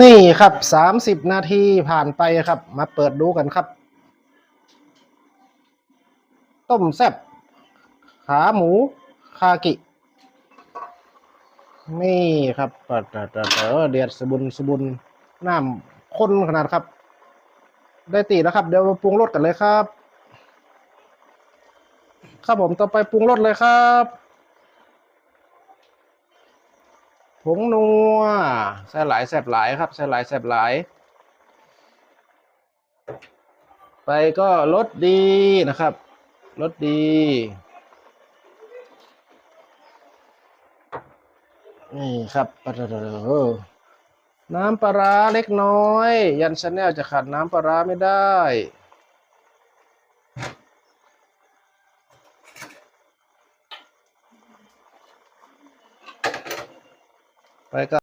นี่ครับสามสิบนาทีผ่านไปครับ มาเปิดดูกันครับ ต้มแซ่บขาหมูคากิ นี่ครับเปิดเดเปิดเปิดเดือดสบุนสบุนน้ำข้นขนาดครับ ได้ตีแล้วครับ เดี๋ยวมาปรุงรสกันเลยครับ ครับผมต่อไปปรุงรสเลยครับ ผงนัวใส่หลายแสบหลายครับใส่หลายแสบหลาย ไปก็รสดีนะครับรสดีนี่ครับปะน้ำปลาร้าเล็กน้อย ยันชาแนลจะขาดน้ำปลาร้าไม่ได้ ไปก็